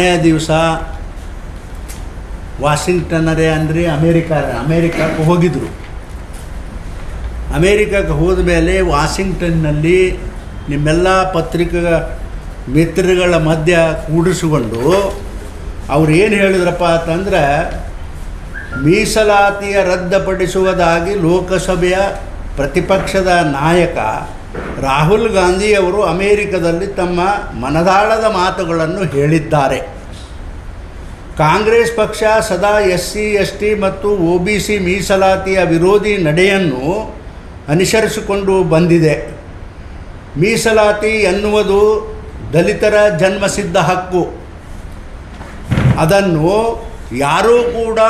ಮಾರನೇ ದಿವಸ ವಾಷಿಂಗ್ಟನ್ನರೇ ಅಂದರೆ ಅಮೇರಿಕ, ಅಮೇರಿಕಕ್ಕೆ ಹೋಗಿದ್ದರು ಅಮೇರಿಕಕ್ಕೆ ಹೋದ ಮೇಲೆ ವಾಷಿಂಗ್ಟನ್ನಲ್ಲಿ ನಿಮ್ಮೆಲ್ಲ ಪತ್ರಿಕಾ ಮಿತ್ರಗಳ ಮಧ್ಯ ಕೂಡಿಸಿಕೊಂಡು ಅವ್ರು ಏನು ಹೇಳಿದ್ರಪ್ಪ ಅಂತಂದ್ರೆ, ಮೀಸಲಾತಿಯ ರದ್ದುಪಡಿಸುವುದಾಗಿ ಲೋಕಸಭೆಯ ಪ್ರತಿಪಕ್ಷದ ನಾಯಕ ರಾಹುಲ್ ಗಾಂಧಿ ಅವರು ಅಮೇರಿಕದಲ್ಲಿ ತಮ್ಮ ಮನದಾಳದ ಮಾತುಗಳನ್ನು ಹೇಳಿದ್ದಾರೆ. ಕಾಂಗ್ರೆಸ್ ಪಕ್ಷ ಸದಾ ಎಸ್ ಸಿ ಎಸ್ ಟಿ ಮತ್ತು ಒ ಬಿ ಸಿ ಮೀಸಲಾತಿಯ ವಿರೋಧಿ ನಡೆಯನ್ನು ಅನುಸರಿಸಿಕೊಂಡು ಬಂದಿದೆ. ಮೀಸಲಾತಿ ಎನ್ನುವುದು ದಲಿತರ ಜನ್ಮಸಿದ್ಧ ಹಕ್ಕು. ಅದನ್ನು ಯಾರೂ ಕೂಡ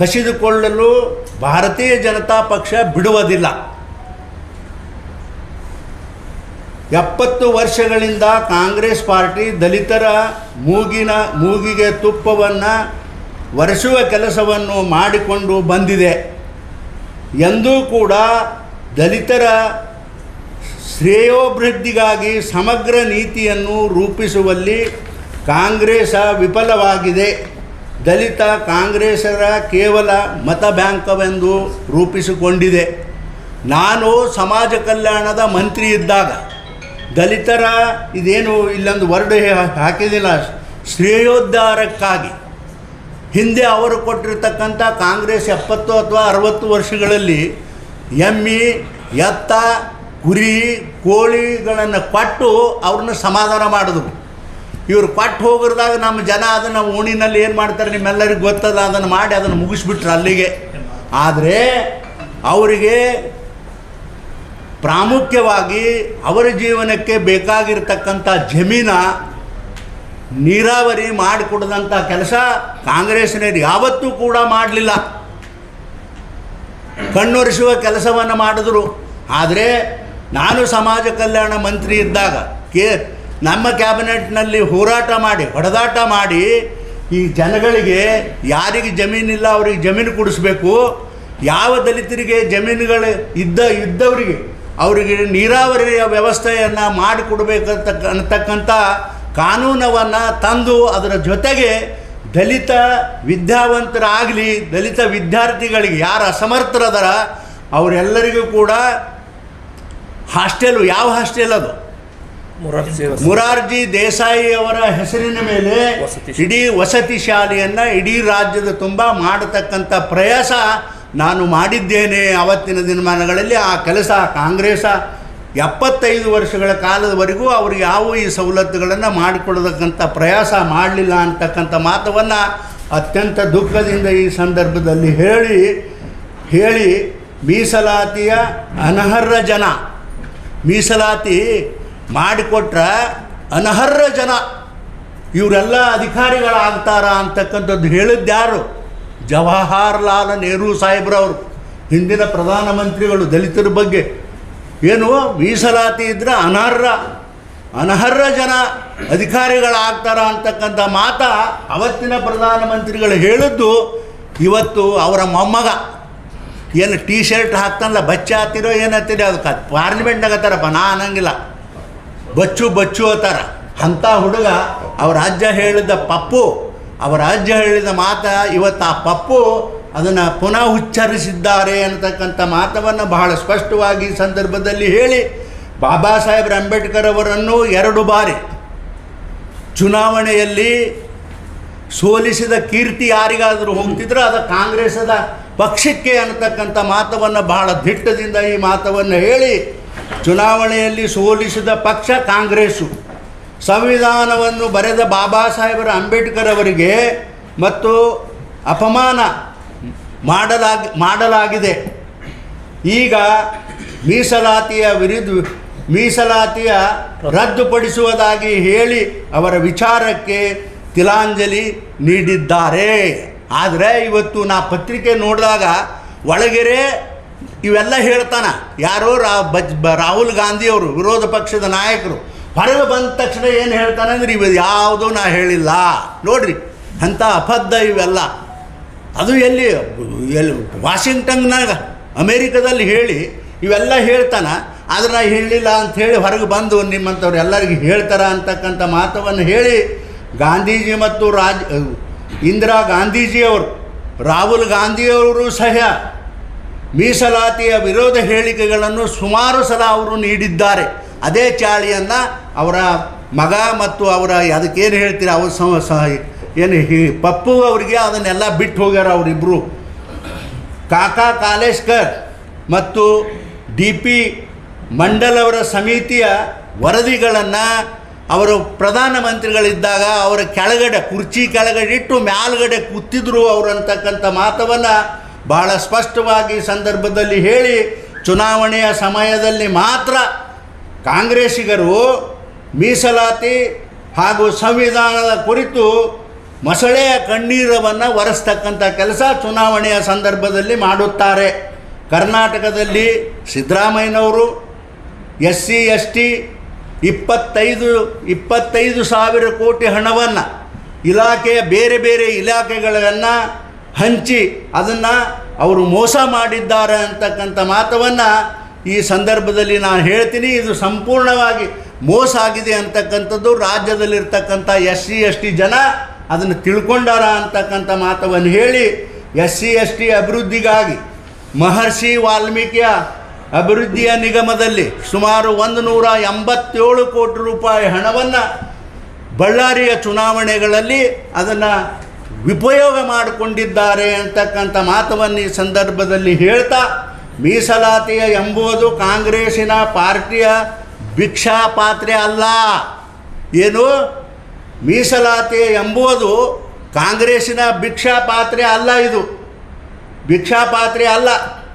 ಕಸಿದುಕೊಳ್ಳಲು ಭಾರತೀಯ ಜನತಾ ಪಕ್ಷ ಬಿಡುವುದಿಲ್ಲ. ಎಪ್ಪತ್ತು ವರ್ಷಗಳಿಂದ ಕಾಂಗ್ರೆಸ್ ಪಾರ್ಟಿ ದಲಿತರ ಮೂಗಿನ, ಮೂಗಿಗೆ ತುಪ್ಪವನ್ನು ಒರೆಸುವ ಕೆಲಸವನ್ನು ಮಾಡಿಕೊಂಡು ಬಂದಿದೆ. ಎಂದೂ ಕೂಡ ದಲಿತರ ಶ್ರೇಯೋಭಿವೃದ್ಧಿಗಾಗಿ ಸಮಗ್ರ ನೀತಿಯನ್ನು ರೂಪಿಸುವಲ್ಲಿ ಕಾಂಗ್ರೆಸ್ ವಿಫಲವಾಗಿದೆ. ದಲಿತ ಕಾಂಗ್ರೆಸರ ಕೇವಲ ಮತ ಬ್ಯಾಂಕವೆಂದು ರೂಪಿಸಿಕೊಂಡಿದೆ. ನಾನು ಸಮಾಜ ಕಲ್ಯಾಣದ ಮಂತ್ರಿ ಇದ್ದಾಗ ದಲಿತರ ಇದೇನು ಇಲ್ಲೊಂದು ವರ್ಡ್ ಹಾಕಿದಿಲ್ಲ. ಶ್ರೇಯೋದ್ಧಾರಕ್ಕಾಗಿ. ಹಿಂದೆ ಅವರು ಕೊಟ್ಟಿರ್ತಕ್ಕಂಥ ಕಾಂಗ್ರೆಸ್ ಎಪ್ಪತ್ತು ಅಥವಾ ಅರವತ್ತು ವರ್ಷಗಳಲ್ಲಿ ಎಮ್ಮಿ, ಎತ್ತ, ಕುರಿ, ಕೋಳಿಗಳನ್ನು ಕೊಟ್ಟು ಅವ್ರನ್ನ ಸಮಾಧಾನ ಮಾಡಿದ್ರು ಇವರು ಕೊಟ್ಟು ಹೋಗಿರ್ದಾಗ ನಮ್ಮ ಜನ ಅದನ್ನು ಓಣಿನಲ್ಲಿ ಏನು ಮಾಡ್ತಾರೆ ನಿಮ್ಮೆಲ್ಲರಿಗೂ ಗೊತ್ತದ, ಅದನ್ನು ಮಾಡಿ ಅದನ್ನು ಮುಗಿಸ್ಬಿಟ್ರು ಅಲ್ಲಿಗೆ. ಆದರೆ ಅವರಿಗೆ ಪ್ರಾಮುಖ್ಯವಾಗಿ ಅವರ ಜೀವನಕ್ಕೆ ಬೇಕಾಗಿರ್ತಕ್ಕಂಥ ಜಮೀನ ನೀರಾವರಿ ಮಾಡಿಕೊಡದಂಥ ಕೆಲಸ ಕಾಂಗ್ರೆಸ್ನವರು ಯಾವತ್ತೂ ಕೂಡ ಮಾಡಲಿಲ್ಲ. ಕಣ್ಣೊರೆಸುವ ಕೆಲಸವನ್ನು ಮಾಡಿದ್ರು. ಆದರೆ ನಾನು ಸಮಾಜ ಕಲ್ಯಾಣ ಮಂತ್ರಿ ಇದ್ದಾಗ ಕೆ ನಮ್ಮ ಕ್ಯಾಬಿನೆಟ್ನಲ್ಲಿ ಹೋರಾಟ ಮಾಡಿ, ಹೊಡೆದಾಟ ಮಾಡಿ ಈ ಜನಗಳಿಗೆ ಯಾರಿಗೆ ಜಮೀನಿಲ್ಲ ಅವರಿಗೆ ಜಮೀನು ಕೊಡಿಸ್ಬೇಕು. ಯಾವ ದಲಿತರಿಗೆ ಜಮೀನುಗಳು ಇದ್ದ, ಇದ್ದವರಿಗೆ ಅವರಿಗೆ ನೀರಾವರಿಯ ವ್ಯವಸ್ಥೆಯನ್ನು ಮಾಡಿಕೊಡ್ಬೇಕಂತಕ್ಕ ಅನ್ನತಕ್ಕಂಥ ಕಾನೂನವನ್ನು ತಂದು ಅದರ ಜೊತೆಗೆ ದಲಿತ ವಿದ್ಯಾವಂತರಾಗಲಿ ದಲಿತ ವಿದ್ಯಾರ್ಥಿಗಳಿಗೆ ಯಾರು ಅಸಮರ್ಥರದಾರ ಅವರೆಲ್ಲರಿಗೂ ಕೂಡ ಹಾಸ್ಟೆಲು ಯಾವ ಹಾಸ್ಟೆಲ್ ಅದು? ಮೊರಾರ್ಜಿ ದೇಸಾಯಿ ಅವರ ಹೆಸರಿನ ಮೇಲೆ ಇಡೀ ವಸತಿ ಶಾಲೆಯನ್ನು ಇಡೀ ರಾಜ್ಯದ ತುಂಬ ಮಾಡತಕ್ಕಂಥ ಪ್ರಯಾಸ ನಾನು ಮಾಡಿದ್ದೇನೆ ಅವತ್ತಿನ ದಿನಮಾನಗಳಲ್ಲಿ ಆ ಕೆಲಸ ಕಾಂಗ್ರೆಸ ಎಪ್ಪತ್ತೈದು ವರ್ಷಗಳ ಕಾಲದವರೆಗೂ ಅವರು ಯಾವ ಈ ಸವಲತ್ತುಗಳನ್ನು ಮಾಡಿಕೊಡತಕ್ಕಂಥ ಪ್ರಯಾಸ ಮಾಡಲಿಲ್ಲ ಅಂತಕ್ಕಂಥ ಮಾತವನ್ನು ಅತ್ಯಂತ ದುಃಖದಿಂದ ಈ ಸಂದರ್ಭದಲ್ಲಿ ಹೇಳಿ ಹೇಳಿ ಮೀಸಲಾತಿಯ ಅನರ್ಹ ಜನ, ಮೀಸಲಾತಿ ಮಾಡಿಕೊಟ್ರ ಅನರ್ಹ ಜನ, ಇವರೆಲ್ಲ ಅಧಿಕಾರಿಗಳಾಗ್ತಾರ ಅಂತಕ್ಕಂಥದ್ದು ಹೇಳಿದ್ಯಾರು ಜವಾಹರ್ಲಾಲ್ ನೆಹರು ಸಾಹೇಬ್ರವರು, ಹಿಂದಿನ ಪ್ರಧಾನಮಂತ್ರಿಗಳು ದಲಿತರ ಬಗ್ಗೆ. ಏನು, ಮೀಸಲಾತಿ ಇದ್ದರೆ ಅನರ್ಹ ಅನರ್ಹ ಜನ ಅಧಿಕಾರಿಗಳಾಗ್ತಾರ ಅಂತಕ್ಕಂಥ ಮಾತ ಅವತ್ತಿನ ಪ್ರಧಾನಮಂತ್ರಿಗಳು ಹೇಳಿದ್ದು ಇವತ್ತು ಅವರ ಮೊಮ್ಮಗ. ಏನು ಟೀ ಶರ್ಟ್ ಹಾಕ್ತಾನಲ್ಲ, ಬಚ್ಚ ಹಾಕ್ತಿರೋ ಏನು ಹತ್ತಿರೋ ಅದಕ್ಕೆ ಪಾರ್ಲಿಮೆಂಟ್ನಾಗ ಹತ್ತಾರಪ್ಪ ನಾ ಅನ್ನಂಗಿಲ್ಲ ಬಚ್ಚು ಬಚ್ಚು ಅತ್ತಾರ ಅಂಥ ಹುಡುಗ ಅವ್ರ ಅಜ್ಜ ಹೇಳಿದ ಪಪ್ಪು ಅವರ ಅಜ್ಜ ಹೇಳಿದ ಮಾತ, ಇವತ್ತು ಆ ಪಪ್ಪು ಅದನ್ನು ಪುನಃ ಉಚ್ಚರಿಸಿದ್ದಾರೆ ಅನ್ನತಕ್ಕಂಥ ಮಾತವನ್ನು ಬಹಳ ಸ್ಪಷ್ಟವಾಗಿ ಸಂದರ್ಭದಲ್ಲಿ ಹೇಳಿ, ಬಾಬಾ ಸಾಹೇಬ್ರ ಅಂಬೇಡ್ಕರ್ ಅವರನ್ನು ಎರಡು ಬಾರಿ ಚುನಾವಣೆಯಲ್ಲಿ ಸೋಲಿಸಿದ ಕೀರ್ತಿ ಯಾರಿಗಾದರೂ ಹೋಗ್ತಿದ್ರೆ ಅದು ಕಾಂಗ್ರೆಸದ ಪಕ್ಷಕ್ಕೆ ಅನ್ನತಕ್ಕಂಥ ಮಾತವನ್ನು ಬಹಳ ದಿಟ್ಟದಿಂದ ಈ ಮಾತವನ್ನು ಹೇಳಿ, ಚುನಾವಣೆಯಲ್ಲಿ ಸೋಲಿಸಿದ ಪಕ್ಷ ಕಾಂಗ್ರೆಸ್ಸು. ಸಂವಿಧಾನವನ್ನು ಬರೆದ ಬಾಬಾ ಸಾಹೇಬರ ಅಂಬೇಡ್ಕರ್ ಅವರಿಗೆ ಮತ್ತು ಅಪಮಾನ ಮಾಡಲಾಗಿ, ಮಾಡಲಾಗಿದೆ. ಈಗ ಮೀಸಲಾತಿಯ ವಿರುದ್ಧ, ಮೀಸಲಾತಿಯ ರದ್ದುಪಡಿಸುವುದಾಗಿ ಹೇಳಿ ಅವರ ವಿಚಾರಕ್ಕೆ ತಿಲಾಂಜಲಿ ನೀಡಿದ್ದಾರೆ. ಆದರೆ ಇವತ್ತು ನಾ ಪತ್ರಿಕೆ ನೋಡಿದಾಗ ಒಳಗೆರೆ ಇವೆಲ್ಲ ಹೇಳ್ತಾನ. ಯಾರೋ ರಾ, ಬಜ್ ರಾಹುಲ್ ಗಾಂಧಿಯವರು ವಿರೋಧ ಪಕ್ಷದ ನಾಯಕರು. ಹೊರಗೆ ಬಂದ ತಕ್ಷಣ ಏನು ಹೇಳ್ತಾನೆ ಅಂದ್ರೆ, ಇವು ಯಾವುದೂ ನಾ ಹೇಳಿಲ್ಲ. ನೋಡ್ರಿ, ಅಂಥ ಅಬದ್ಧ ಇವೆಲ್ಲ. ಅದು ಎಲ್ಲಿ ಎಲ್ಲಿ, ವಾಷಿಂಗ್ಟನ್ನಾಗ, ಅಮೇರಿಕದಲ್ಲಿ ಹೇಳಿ, ಇವೆಲ್ಲ ಹೇಳ್ತಾನೆ. ಆದರೆ ನಾ ಹೇಳಿಲ್ಲ ಅಂತ ಹೇಳಿ ಹೊರಗೆ ಬಂದು ನಿಮ್ಮಂಥವ್ರು ಎಲ್ಲರಿಗೂ ಹೇಳ್ತಾರ ಅಂತಕ್ಕಂಥ ಮಾತವನ್ನು ಹೇಳಿ, ಗಾಂಧೀಜಿ ಮತ್ತು ರಾಜ್, ಇಂದಿರಾ ಗಾಂಧೀಜಿಯವರು, ರಾಹುಲ್ ಗಾಂಧಿಯವರು ಸಹ ಮೀಸಲಾತಿಯ ವಿರೋಧ ಹೇಳಿಕೆಗಳನ್ನು ಸುಮಾರು ಸಲ ಅವರು ನೀಡಿದ್ದಾರೆ. ಅದೇ ಚಾಳಿಯನ್ನು ಅವರ ಮಗ ಮತ್ತು ಅವರ ಅದಕ್ಕೇನು ಹೇಳ್ತೀರ, ಅವ್ರ ಸಮ, ಸ, ಏನು ಪಪ್ಪು ಅವರಿಗೆ ಅದನ್ನೆಲ್ಲ ಬಿಟ್ಟು ಹೋಗ್ಯಾರ ಅವರಿಬ್ಬರು ಕಾಕಾ ಕಾಲೇಶ್ಕರ್ ಮತ್ತು ಡಿ ಪಿ ಮಂಡಲ್ ಅವರ ಸಮಿತಿಯ ವರದಿಗಳನ್ನು ಅವರು ಪ್ರಧಾನಮಂತ್ರಿಗಳಿದ್ದಾಗ ಅವರ ಕೆಳಗಡೆ, ಕುರ್ಚಿ ಕೆಳಗಡೆ ಇಟ್ಟು ಮ್ಯಾಲ್ಗಡೆ ಕೂತಿದ್ರು ಅವರು ಅಂತಕ್ಕಂಥ ಮಾತವನ್ನು ಬಹಳ ಸ್ಪಷ್ಟವಾಗಿ ಸಂದರ್ಭದಲ್ಲಿ ಹೇಳಿ, ಚುನಾವಣೆಯ ಸಮಯದಲ್ಲಿ ಮಾತ್ರ ಕಾಂಗ್ರೆಸ್ಸಿಗರು ಮೀಸಲಾತಿ ಹಾಗೂ ಸಂವಿಧಾನದ ಕುರಿತು ಮೊಸಳೆಯ ಕಣ್ಣೀರವನ್ನು ಒರೆಸ್ತಕ್ಕಂಥ ಕೆಲಸ ಚುನಾವಣೆಯ ಸಂದರ್ಭದಲ್ಲಿ ಮಾಡುತ್ತಾರೆ. ಕರ್ನಾಟಕದಲ್ಲಿ ಸಿದ್ದರಾಮಯ್ಯನವರು ಎಸ್ ಸಿ ಎಸ್ ಟಿ ಇಪ್ಪತ್ತೈದು ಇಪ್ಪತ್ತೈದು ಸಾವಿರ ಕೋಟಿ ಹಣವನ್ನು ಇಲಾಖೆಯ ಬೇರೆ ಬೇರೆ ಇಲಾಖೆಗಳನ್ನು ಹಂಚಿ ಅದನ್ನು ಅವರು ಮೋಸ ಮಾಡಿದ್ದಾರೆ ಅಂತಕ್ಕಂಥ ಮಾತವನ್ನು ಈ ಸಂದರ್ಭದಲ್ಲಿ ನಾನು ಹೇಳ್ತೀನಿ, ಇದು ಸಂಪೂರ್ಣವಾಗಿ ಮೋಸ ಆಗಿದೆ ಅಂತಕ್ಕಂಥದ್ದು ರಾಜ್ಯದಲ್ಲಿರ್ತಕ್ಕಂಥ ಎಸ್ ಸಿ ಎಸ್ ಟಿ ಜನ ಅದನ್ನು ತಿಳ್ಕೊಂಡಾರ ಅಂತಕ್ಕಂಥ ಮಾತವನ್ನು ಹೇಳಿ ಎಸ್ ಸಿ ಎಸ್ ಟಿ ಅಭಿವೃದ್ಧಿಗಾಗಿ ಮಹರ್ಷಿ ವಾಲ್ಮೀಕಿಯ ಅಭಿವೃದ್ಧಿಯ ನಿಗಮದಲ್ಲಿ ಸುಮಾರು ಒಂದು ನೂರ ಎಂಬತ್ತೇಳು ಕೋಟಿ ರೂಪಾಯಿ ಹಣವನ್ನು ಬಳ್ಳಾರಿಯ ಚುನಾವಣೆಗಳಲ್ಲಿ ಅದನ್ನು ಉಪಯೋಗ ಮಾಡಿಕೊಂಡಿದ್ದಾರೆ ಅಂತಕ್ಕಂಥ ಮಾತವನ್ನು ಈ ಸಂದರ್ಭದಲ್ಲಿ ಹೇಳ್ತಾ ಮೀಸಲಾತಿಯ ಎಂಬುದು ಕಾಂಗ್ರೆಸ್ಸಿನ ಪಾರ್ಟಿಯ ಭಿಕ್ಷಾ ಪಾತ್ರೆ ಅಲ್ಲ. ಏನು? ಮೀಸಲಾತಿ ಎಂಬುದು ಕಾಂಗ್ರೆಸ್ಸಿನ ಭಿಕ್ಷಾ ಪಾತ್ರೆ ಅಲ್ಲ ಇದು. ಭಿಕ್ಷಾ ಪಾತ್ರೆ ಅಲ್ಲ.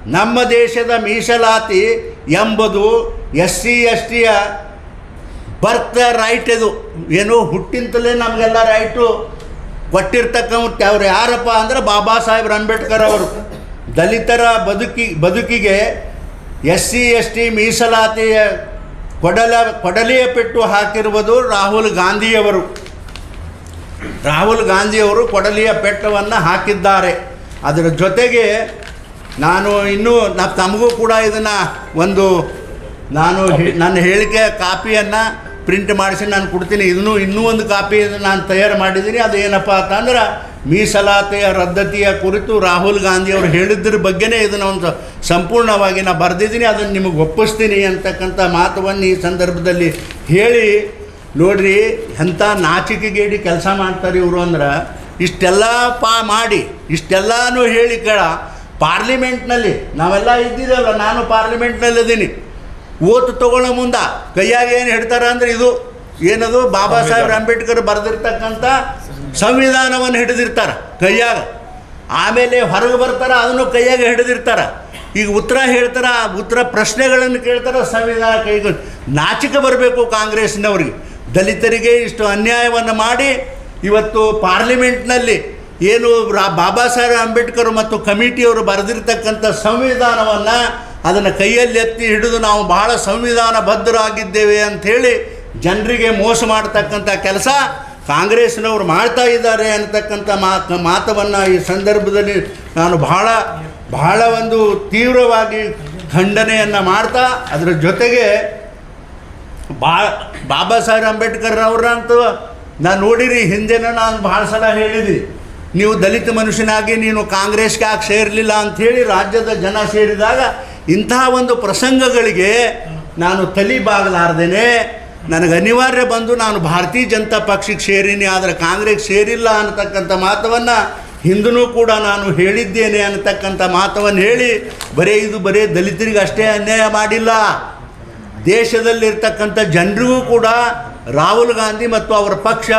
ನಮ್ಮ ದೇಶದ ಮೀಸಲಾತಿ ಎಂಬುದು ಎಸ್ ಸಿ ಎಸ್ ಟಿಯ ಬರ್ತ್ ರೈಟ್ ಇದು. ಏನು? ಹುಟ್ಟಿಂತಲೇ ನಮಗೆಲ್ಲ ರೈಟು. ಕೊಟ್ಟಿರ್ತಕ್ಕಂಥ ಅವ್ರು ಯಾರಪ್ಪ ಅಂದ್ರೆ ಬಾಬಾ ಸಾಹೇಬ್ರ ಅಂಬೇಡ್ಕರ್ ಅವರು. ದಲಿತರ ಬದುಕಿ, ಬದುಕಿಗೆ ಎಸ್ ಸಿ ಎಸ್ ಟಿ ಮೀಸಲಾತಿಯ ಕೊಡಲ, ಕೊಡಲಿಯ ಪೆಟ್ಟು ಹಾಕಿರುವುದು ರಾಹುಲ್ ಗಾಂಧಿಯವರು. ರಾಹುಲ್ ಗಾಂಧಿಯವರು ಕೊಡಲಿಯ ಪೆಟ್ಟವನ್ನು ಹಾಕಿದ್ದಾರೆ. ಅದರ ಜೊತೆಗೆ ನಾನು ಇನ್ನೂ ತಮಗೂ ಕೂಡ ಇದನ್ನು ಒಂದು, ನಾನು ನನ್ನ ಹೇಳಿಕೆ ಕಾಪಿಯನ್ನು ಪ್ರಿಂಟ್ ಮಾಡಿಸಿ ನಾನು ಕೊಡ್ತೀನಿ. ಇದನ್ನು ಇನ್ನೂ ಒಂದು ಕಾಪಿ ನಾನು ತಯಾರು ಮಾಡಿದ್ದೀನಿ. ಅದು ಏನಪ್ಪ ಅಂತಂದ್ರೆ ಮೀಸಲಾತಿಯ ರದ್ದತಿಯ ಕುರಿತು ರಾಹುಲ್ ಗಾಂಧಿ ಅವರು ಹೇಳಿದ್ರ ಬಗ್ಗೆನೇ ಇದನ್ನು ಒಂದು ಸಂಪೂರ್ಣವಾಗಿ ನಾನು ಬರೆದಿದ್ದೀನಿ. ಅದನ್ನು ನಿಮಗೆ ಒಪ್ಪಿಸ್ತೀನಿ ಅಂತಕ್ಕಂಥ ಮಾತವನ್ನು ಈ ಸಂದರ್ಭದಲ್ಲಿ ಹೇಳಿ. ನೋಡ್ರಿ, ಎಂಥ ನಾಚಿಕೆಗೇಡಿ ಕೆಲಸ ಮಾಡ್ತಾರೆ ಇವರು ಅಂದ್ರೆ ಇಷ್ಟೆಲ್ಲ ಪಾ ಮಾಡಿ, ಇಷ್ಟೆಲ್ಲನೂ ಹೇಳಿ ಕೇಳ. ಪಾರ್ಲಿಮೆಂಟ್ನಲ್ಲಿ ನಾವೆಲ್ಲ ಇದ್ದಿದ್ದೇವಲ್ಲ, ನಾನು ಪಾರ್ಲಿಮೆಂಟ್ನಲ್ಲಿ ಇದ್ದೀನಿ ಓತು ತಗೊಳ್ಳೋ ಮುಂದ ಕೈಯಾಗ ಏನು ಹಿಡ್ತಾರ ಅಂದ್ರೆ ಇದು ಏನದು ಬಾಬಾ ಸಾಹೇಬ್ ಅಂಬೇಡ್ಕರ್ ಬರೆದಿರ್ತಕ್ಕಂಥ ಸಂವಿಧಾನವನ್ನು ಹಿಡಿದಿರ್ತಾರೆ ಕೈಯಾಗ. ಆಮೇಲೆ ಹೊರಗೆ ಬರ್ತಾರ ಅದನ್ನು ಕೈಯಾಗ ಹಿಡಿದಿರ್ತಾರೆ. ಈಗ ಉತ್ತರ ಹೇಳ್ತಾರ ಆ ಉತ್ತರ ಪ್ರಶ್ನೆಗಳನ್ನು ಕೇಳ್ತಾರ ಸಂವಿಧಾನ ಕೈಗೆ ನಾಚಿಕೆ ಬರಬೇಕು ಕಾಂಗ್ರೆಸ್ನವ್ರಿಗೆ. ದಲಿತರಿಗೆ ಇಷ್ಟು ಅನ್ಯಾಯವನ್ನು ಮಾಡಿ ಇವತ್ತು ಪಾರ್ಲಿಮೆಂಟ್ನಲ್ಲಿ ಏನು ರಾ ಬಾಬಾ ಸಾಹೇಬ್ ಅಂಬೇಡ್ಕರ್ ಮತ್ತು ಕಮಿಟಿಯವರು ಬರೆದಿರ್ತಕ್ಕಂಥ ಸಂವಿಧಾನವನ್ನು ಅದನ್ನು ಕೈಯಲ್ಲಿ ಎತ್ತಿ ಹಿಡಿದು ನಾವು ಬಹಳ ಸಂವಿಧಾನ ಬದ್ಧರಾಗಿದ್ದೇವೆ ಅಂಥೇಳಿ ಜನರಿಗೆ ಮೋಸ ಮಾಡ್ತಕ್ಕಂಥ ಕೆಲಸ ಕಾಂಗ್ರೆಸ್ನವರು ಮಾಡ್ತಾ ಇದ್ದಾರೆ ಅನ್ನತಕ್ಕಂಥ ಮಾತು, ಮಾತವನ್ನು ಈ ಸಂದರ್ಭದಲ್ಲಿ ನಾನು ಬಹಳ ಬಹಳ ಒಂದು ತೀವ್ರವಾಗಿ ಖಂಡನೆಯನ್ನು ಮಾಡ್ತಾ, ಅದರ ಜೊತೆಗೆ ಬಾ, ಬಾಬಾ ಸಾಹೇಬ್ ಅಂಬೇಡ್ಕರ್ ಅವ್ರಂತೂ ನಾನು ನೋಡಿರಿ, ಹಿಂದೆನೂ ನಾನು ಭಾಳ ಸಲ ಹೇಳಿದ್ವಿ ನೀವು ದಲಿತ ಮನುಷ್ಯನಾಗಿ ನೀನು ಕಾಂಗ್ರೆಸ್ಗೆ ಯಾಕೆ ಸೇರಲಿಲ್ಲ ಅಂಥೇಳಿ ರಾಜ್ಯದ ಜನ ಸೇರಿದಾಗ ಇಂತಹ ಒಂದು ಪ್ರಸಂಗಗಳಿಗೆ ನಾನು ತಲಿ ಬಾಗಲಾರ್ದೇನೆ. ನನಗೆ ಅನಿವಾರ್ಯ ಬಂದು ನಾನು ಭಾರತೀಯ ಜನತಾ ಪಕ್ಷಕ್ಕೆ ಸೇರೀನಿ, ಆದರೆ ಕಾಂಗ್ರೆಸ್ ಸೇರಿಲ್ಲ ಅನ್ನತಕ್ಕಂಥ ಮಾತವನ್ನು ಹಿಂದೂ ಕೂಡ ನಾನು ಹೇಳಿದ್ದೇನೆ ಅನ್ನತಕ್ಕಂಥ ಮಾತವನ್ನು ಹೇಳಿ ಬರೀ ಇದು ಬರೀ ದಲಿತರಿಗೆ ಅಷ್ಟೇ ಅನ್ಯಾಯ ಮಾಡಿಲ್ಲ. ದೇಶದಲ್ಲಿರ್ತಕ್ಕಂಥ ಜನರಿಗೂ ಕೂಡ ರಾಹುಲ್ ಗಾಂಧಿ ಮತ್ತು ಅವರ ಪಕ್ಷ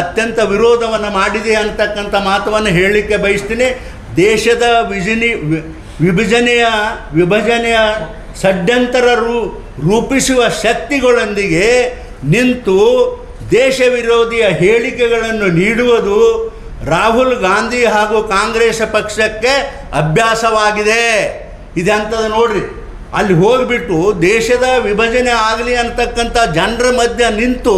ಅತ್ಯಂತ ವಿರೋಧವನ್ನು ಮಾಡಿದೆ ಅಂತಕ್ಕಂಥ ಮಾತವನ್ನು ಹೇಳಲಿಕ್ಕೆ ಬಯಸ್ತೀನಿ. ದೇಶದ ವಿಜಿನಿ ವಿಭಜನೆಯ ವಿಭಜನೆಯ ಷಡ್ಯಂತರ ರೂ, ರೂಪಿಸುವ ಶಕ್ತಿಗಳೊಂದಿಗೆ ನಿಂತು ದೇಶ ವಿರೋಧಿಯ ಹೇಳಿಕೆಗಳನ್ನು ನೀಡುವುದು ರಾಹುಲ್ ಗಾಂಧಿ ಹಾಗೂ ಕಾಂಗ್ರೆಸ್ ಪಕ್ಷಕ್ಕೆ ಅಭ್ಯಾಸವಾಗಿದೆ. ಇದೆಂಥದ್ದು ನೋಡ್ರಿ. ಅಲ್ಲಿ ಹೋಗಿಬಿಟ್ಟು ದೇಶದ ವಿಭಜನೆ ಆಗಲಿ ಅಂತಕ್ಕಂಥ ಜನರ ಮಧ್ಯ ನಿಂತು,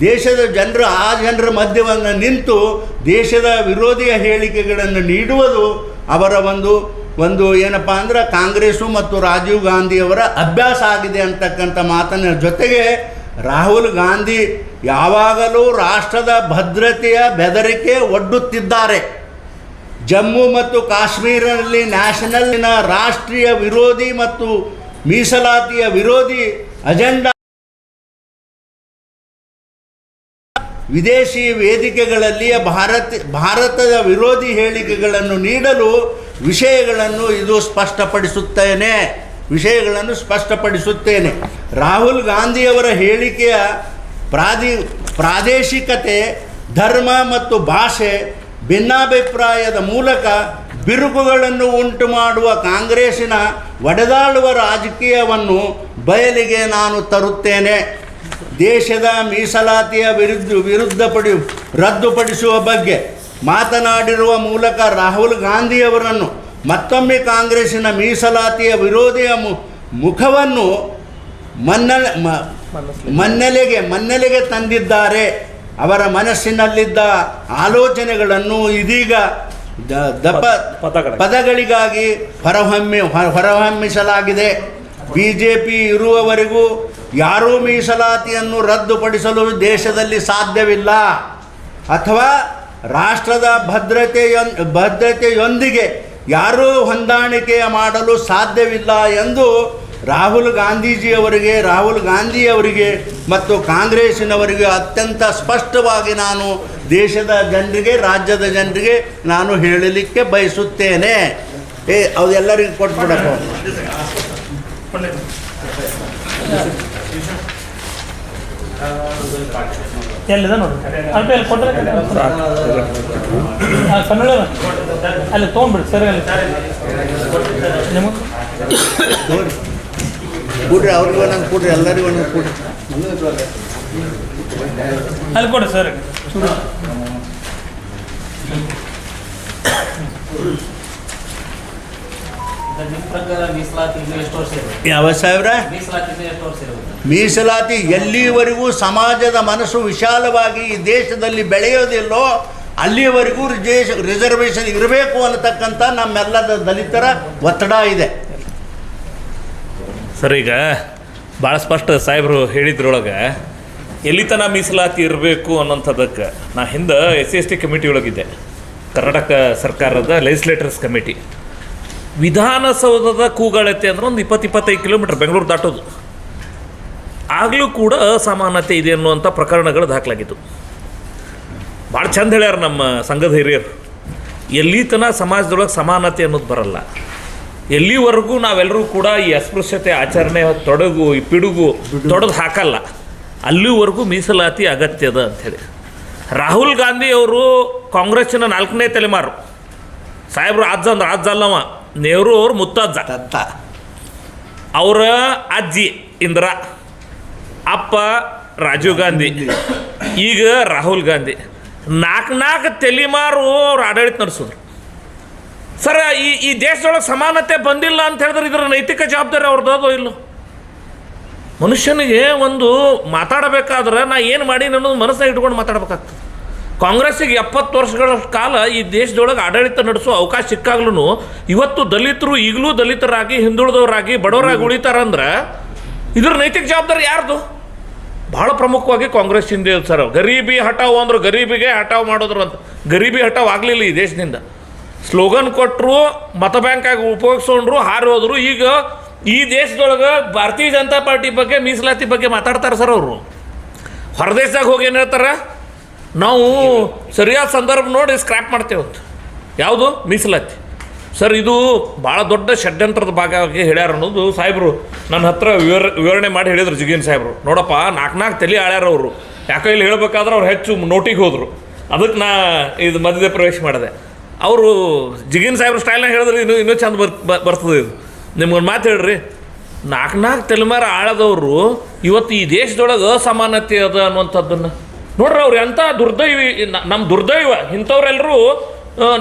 ದೇಶದ ಜನರು ಆ ಜನರ ಮಧ್ಯವನ್ನು ನಿಂತು ದೇಶದ ವಿರೋಧಿಯ ಹೇಳಿಕೆಗಳನ್ನು ನೀಡುವುದು ಅವರ ಒಂದು ಒಂದು ಏನಪ್ಪ ಅಂದ್ರೆ ಕಾಂಗ್ರೆಸ್ಸು ಮತ್ತು ರಾಜೀವ್ ಗಾಂಧಿಯವರ ಅಭ್ಯಾಸ ಆಗಿದೆ ಅಂತಕ್ಕಂಥ ಮಾತನ್ನ ಜೊತೆಗೆ ರಾಹುಲ್ ಗಾಂಧಿ ಯಾವಾಗಲೂ ರಾಷ್ಟ್ರದ ಭದ್ರತೆಯ ಬೆದರಿಕೆ ಒಡ್ಡುತ್ತಿದ್ದಾರೆ. ಜಮ್ಮು ಮತ್ತು ಕಾಶ್ಮೀರದಲ್ಲಿ ನ್ಯಾಷನಲ್ನ ರಾಷ್ಟ್ರೀಯ ವಿರೋಧಿ ಮತ್ತು ಮೀಸಲಾತಿಯ ವಿರೋಧಿ ಅಜೆಂಡಾ ವಿದೇಶಿ ವೇದಿಕೆಗಳಲ್ಲಿ ಭಾರತ, ಭಾರತದ ವಿರೋಧಿ ಹೇಳಿಕೆಗಳನ್ನು ನೀಡಲು ವಿಷಯಗಳನ್ನು ಇದು ಸ್ಪಷ್ಟಪಡಿಸುತ್ತೇನೆ. ವಿಷಯಗಳನ್ನು ಸ್ಪಷ್ಟಪಡಿಸುತ್ತೇನೆ. ರಾಹುಲ್ ಗಾಂಧಿಯವರ ಹೇಳಿಕೆಯ ಪ್ರಾದಿ, ಪ್ರಾದೇಶಿಕತೆ, ಧರ್ಮ ಮತ್ತು ಭಾಷೆ ಭಿನ್ನಾಭಿಪ್ರಾಯದ ಮೂಲಕ ಬಿರುಕುಗಳನ್ನು ಉಂಟು ಮಾಡುವ ಕಾಂಗ್ರೆಸ್ಸಿನ ಒಡೆದಾಳುವ ರಾಜಕೀಯವನ್ನು ಬಯಲಿಗೆ ನಾನು ತರುತ್ತೇನೆ. ದೇಶದ ಮೀಸಲಾತಿಯ ವಿರುದ್ಧ ವಿರುದ್ಧ ಪಡಿ ರದ್ದುಪಡಿಸುವ ಬಗ್ಗೆ ಮಾತನಾಡಿರುವ ಮೂಲಕ ರಾಹುಲ್ ಗಾಂಧಿಯವರನ್ನು ಮತ್ತೊಮ್ಮೆ ಕಾಂಗ್ರೆಸ್ಸಿನ ಮೀಸಲಾತಿಯ ವಿರೋಧಿಯ ಮು ಮುಖವನ್ನು ಮನ್ನ ಮ- ಮನ್ನೆಲೆಗೆ ಮನ್ನೆಲೆಗೆ ತಂದಿದ್ದಾರೆ. ಅವರ ಮನಸ್ಸಿನಲ್ಲಿದ್ದ ಆಲೋಚನೆಗಳನ್ನು ಇದೀಗ ದ- ದಪ ಪದಗಳ ಪದಗಳಿಗಾಗಿ ಹೊರಹೊಮ್ಮಿ ಹೊರ- ಹೊರಹೊಮ್ಮಿಸಲಾಗಿದೆ. ಬಿ ಜೆ ಪಿ ಇರುವವರೆಗೂ ಯಾರೂ ಮೀಸಲಾತಿಯನ್ನು ರದ್ದುಪಡಿಸಲು ದೇಶದಲ್ಲಿ ಸಾಧ್ಯವಿಲ್ಲ. ಅಥವಾ ರಾಷ್ಟ್ರದ ಭದ್ರತೆಯ ಭದ್ರತೆಯೊಂದಿಗೆ ಯಾರೂ ಹೊಂದಾಣಿಕೆ ಮಾಡಲು ಸಾಧ್ಯವಿಲ್ಲ ಎಂದು ರಾಹುಲ್ ಗಾಂಧೀಜಿಯವರಿಗೆ, ರಾಹುಲ್ ಗಾಂಧಿಯವರಿಗೆ ಮತ್ತು ಕಾಂಗ್ರೆಸ್ಸಿನವರಿಗೆ ಅತ್ಯಂತ ಸ್ಪಷ್ಟವಾಗಿ ನಾನು ದೇಶದ ಜನರಿಗೆ, ರಾಜ್ಯದ ಜನರಿಗೆ ನಾನು ಹೇಳಲಿಕ್ಕೆ ಬಯಸುತ್ತೇನೆ. ಏ ಅದೆಲ್ಲರಿಗೂ ಕೊಟ್ಬಿಡಪ್ಪ. ಎಲ್ಲಿದೆ ನೋಡ್ರಿ ಅಲ್ಪ ಅಲ್ಲಿ ಕೊಟ್ಟರೆ ಕನ್ನಡ ಅಲ್ಲಿ ತೊಗೊಂಡ್ಬಿಡಿ ಸರಿ ಅಲ್ಲಿ. ನಿಮಗೆ? ಕೊಡ್ರಿ ಅವ್ರಿಗೂ ಒಂದೊಂದು ಕೊಡ್ರಿ ಎಲ್ಲರಿಗೂ ಒಂದೊಂದು ಕೊಡ್ರಿ. ಅಲ್ಲಿ ಕೊಡಿ ಸರ್. ಯಾವ ಸಾವಿರ? ಮೀಸಲಾತಿ ಎಲ್ಲಿವರೆಗೂ ಸಮಾಜದ ಮನಸ್ಸು ವಿಶಾಲವಾಗಿ ಈ ದೇಶದಲ್ಲಿ ಬೆಳೆಯೋದಿಲ್ಲೋ ಅಲ್ಲಿಯವರೆಗೂ ರಿಜೇಶ್ ರಿಸರ್ವೇಷನ್ ಇರಬೇಕು ಅನ್ನತಕ್ಕಂಥ ನಮ್ಮೆಲ್ಲದ ದಲಿತರ ಒತ್ತಡ ಇದೆ. ಸರ್ ಈಗ ಭಾಳ ಸ್ಪಷ್ಟ ಸಾಹೇಬರು ಹೇಳಿದ್ರೊಳಗೆ ಎಲ್ಲಿತನ ಮೀಸಲಾತಿ ಇರಬೇಕು ಅನ್ನೋಂಥದ್ದಕ್ಕೆ ನಾ ಹಿಂದೆ S C S T committee ಒಳಗಿದ್ದೆ. Karnataka ಸರ್ಕಾರದ ಲೆಜಿಸ್ಲೇಟರ್ಸ್ ಕಮಿಟಿ. ವಿಧಾನಸೌಧದ ಕೂಗಳತೆ ಅಂದ್ರೆ ಒಂದು ಇಪ್ಪತ್ತು ಇಪ್ಪತ್ತೈದು ಕಿಲೋಮೀಟ್ರ್ ಬೆಂಗಳೂರು ದಾಟೋದು. ಆಗಲೂ ಕೂಡ ಅಸಮಾನತೆ ಇದೆ ಅನ್ನುವಂಥ ಪ್ರಕರಣಗಳು ದಾಖಲಾಗಿತ್ತು ಭಾಳ ಚಂದ ಹೇಳ್ಯಾರ ನಮ್ಮ ಸಂಘದ ಹಿರಿಯರು. ಎಲ್ಲಿ ತನ ಸಮಾಜದೊಳಗೆ ಸಮಾನತೆ ಅನ್ನೋದು ಬರಲ್ಲ. ಎಲ್ಲಿವರೆಗೂ ನಾವೆಲ್ಲರೂ ಕೂಡ ಈ ಅಸ್ಪೃಶ್ಯತೆ, ಆಚರಣೆ, ತೊಡಗು, ಈ ಪಿಡುಗು ತೊಡೆದು ಹಾಕಲ್ಲ. ಅಲ್ಲಿವರೆಗೂ ಮೀಸಲಾತಿ ಅಗತ್ಯದ ಅಂಥೇಳಿ ರಾಹುಲ್ ಗಾಂಧಿ ಅವರು ಕಾಂಗ್ರೆಸ್ಸಿನ ನಾಲ್ಕನೇ ತಲೆಮಾರು. ಸಾಹೇಬ್ರು ಅಜ್ಜ ಅಂದ್ರೆ ನೆಹರು ಅವ್ರ ಮುತ್ತಜ್ಜ. ತತ್ತ ಅವರ ಅಜ್ಜಿ ಇಂದ್ರ ಅಪ್ಪ ರಾಜೀವ್ ಗಾಂಧಿ ಈಗ ರಾಹುಲ್ ಗಾಂಧಿ. ನಾಲ್ಕು ನಾಲ್ಕು ತಲೆಮಾರು ಅವ್ರು ಆಡಳಿತ ನಡೆಸಿದ್ರು. ಸರ್ ಈ ಈ ದೇಶದೊಳಗೆ ಸಮಾನತೆ ಬಂದಿಲ್ಲ ಅಂತ ಹೇಳಿದ್ರೆ ಇದರ ನೈತಿಕ ಜವಾಬ್ದಾರಿ ಅವ್ರದ್ದು ಇಲ್ಲ? ಮನುಷ್ಯನಿಗೆ ಒಂದು ಮಾತಾಡಬೇಕಾದ್ರೆ ನಾ ಏನು ಮಾಡಿ ಅನ್ನೋದು ಮನಸ್ಸಾಗ ಇಟ್ಕೊಂಡು ಮಾತಾಡ್ಬೇಕಾಗ್ತದೆ. ಕಾಂಗ್ರೆಸ್ಸಿಗೆ ಎಪ್ಪತ್ತು ವರ್ಷಗಳ ಕಾಲ ಈ ದೇಶದೊಳಗೆ ಆಡಳಿತ ನಡೆಸೋ ಅವಕಾಶ ಸಿಕ್ಕಾಗ್ಲೂ ಇವತ್ತು ದಲಿತರು ಈಗಲೂ ದಲಿತರಾಗಿ, ಹಿಂದುಳಿದವರಾಗಿ, ಬಡವರಾಗಿ ಉಳಿತಾರಂದ್ರೆ ಇದ್ರ ನೈತಿಕ ಜವಾಬ್ದಾರಿ ಯಾರ್ದು? ಭಾಳ ಪ್ರಮುಖವಾಗಿ ಕಾಂಗ್ರೆಸ್ ಹಿಂದೆ ಸರ್ ಗರೀಬಿ ಹಟಾವು ಅಂದ್ರೆ ಗರೀಬಿಗೆ ಹಟಾವು ಮಾಡಿದ್ರು ಅಂತ. ಗರೀಬಿ ಹಟಾವು ಆಗಲಿಲ್ಲ ಈ ದೇಶದಿಂದ. ಸ್ಲೋಗನ್ ಕೊಟ್ಟರು ಮತ ಬ್ಯಾಂಕಾಗಿ ಉಪಯೋಗಿಸ್ಕೊಂಡ್ರು ಹಾರಿ ಹೋದ್ರು ಈಗ ಈ ದೇಶದೊಳಗೆ ಭಾರತೀಯ ಜನತಾ ಪಾರ್ಟಿ ಬಗ್ಗೆ ಮೀಸಲಾತಿ ಬಗ್ಗೆ ಮಾತಾಡ್ತಾರೆ ಸರ್ ಅವರು. ಹೊರದೇಶದಾಗ ಹೋಗಿ ಏನು ಹೇಳ್ತಾರೆ? ನಾವು ಸರಿಯಾದ ಸಂದರ್ಭ ನೋಡಿ ಸ್ಕ್ರ್ಯಾಪ್ ಮಾಡ್ತೇವೆ ಅಂತ. ಯಾವುದು? ಮೀಸಲಾತಿ. ಸರ್, ಇದು ಭಾಳ ದೊಡ್ಡ ಷಡ್ಯಂತ್ರದ ಭಾಗವಾಗಿ ಹೇಳ್ಯಾರ ಅನ್ನೋದು ಸಾಹೇಬರು. ನನ್ನ ಹತ್ರ ವಿವರ, ವಿವರಣೆ ಮಾಡಿ ಹೇಳಿದ್ರು ಜಿಗೀನ್ ಸಾಹೇಬರು. ನೋಡಪ್ಪ ನಾಲ್ಕು ನಾಲ್ಕು ತಲೆ ಆಳ್ಯಾರ ಅವರು. ಯಾಕೋ ಇಲ್ಲಿ ಹೇಳಬೇಕಾದ್ರೆ ಅವ್ರು ಹೆಚ್ಚು ನೋಟಿಗೆ ಹೋದರು. ಅದಕ್ಕೆ ನಾ ಇದು ಮಧ್ಯೆ ಪ್ರವೇಶ ಮಾಡಿದೆ. ಅವರು ಜಿಗಿನ್ ಸಾಹೇಬ್ರ ಸ್ಟೈಲ್ನಾಗ ಹೇಳಿದ್ರೆ ಇನ್ನೂ ಇನ್ನೂ ಚಂದ ಬರ್ ಬರ್ತದೆ ಇದು. ನಿಮ್ಗೊಂದು ಮಾತು ಹೇಳ್ರಿ. ನಾಲ್ಕು ನಾಲ್ಕು ತಲೆಮಾರ ಆಳದವರು ಇವತ್ತು ಈ ದೇಶದೊಳಗೆ ಅಸಮಾನತೆ ಅದ ಅನ್ನುವಂಥದ್ದನ್ನು ನೋಡ್ರಿ ಅವ್ರು ಎಂಥ ದುರ್ದೈವಿ ನಮ್ಮ ದುರ್ದೈವ ಇಂಥವ್ರೆಲ್ಲರೂ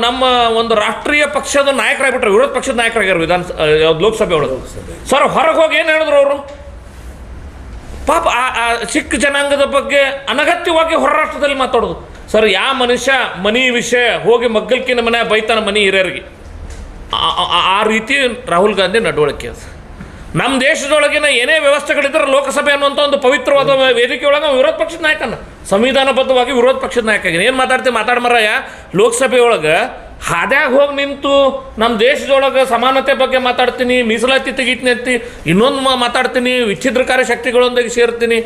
ನಮ್ಮ ಒಂದು ರಾಷ್ಟ್ರೀಯ ಪಕ್ಷದ ನಾಯಕರಾಗ್ಬಿಟ್ರೆ, ವಿರೋಧ ಪಕ್ಷದ ನಾಯಕರಾಗ್ಯಾರ ವಿಧಾನ ಲೋಕಸಭೆ ಒಳಗೆ. ಸರ್, ಹೊರಗೆ ಹೋಗಿ ಏನು ಹೇಳಿದ್ರು ಅವರು? ಪಾಪ ಆ ಸಿಖ್ ಜನಾಂಗದ ಬಗ್ಗೆ ಅನಗತ್ಯವಾಗಿ ಹೊರ ರಾಷ್ಟ್ರದಲ್ಲಿ ಮಾತಾಡೋದು. ಸರ್ ಯಾವ ಮನುಷ್ಯ ಮನಿ ವಿಷಯ ಹೋಗಿ ಮಗ್ಗಲ್ಕಿನ ಮನೆ ಬೈತಾನ ಮನಿ ಹಿರಿಯರಿಗೆ? ಆ ರೀತಿ ರಾಹುಲ್ ಗಾಂಧಿ ನಡವಳಿಕೆ ಅದು. ನಮ್ಮ ದೇಶದೊಳಗಿನ ಏನೇ ವ್ಯವಸ್ಥೆಗಳಿದ್ರೆ ಲೋಕಸಭೆ ಅನ್ನುವಂಥ ಒಂದು ಪವಿತ್ರವಾದ ವೇದಿಕೆಯೊಳಗೆ ವಿರೋಧ ಪಕ್ಷದ ನಾಯಕನ. ಸಂವಿಧಾನಬದ್ಧವಾಗಿ ವಿರೋಧ ಪಕ್ಷದ ನಾಯಕ ಏನು ಮಾತಾಡ್ತೀವಿ ಮಾತಾಡ ಮರಯ್ಯ ಲೋಕಸಭೆ ಒಳಗೆ ಹಾದ್ಯಾಗ ಹೋಗಿ ನಿಂತು ನಮ್ಮ ದೇಶದೊಳಗೆ ಸಮಾನತೆ ಬಗ್ಗೆ ಮಾತಾಡ್ತೀನಿ, ಮೀಸಲಾತಿ ತೆಗಿತೀನಿ ಅಂತಿ, ಇನ್ನೊಂದು ಮಾತಾಡ್ತೀನಿ ವಿಚ್ಛಿದ್ರಕಾರಿ ಶಕ್ತಿಗಳೊಂದಿಗೆ ಸೇರ್ತೀನಿ.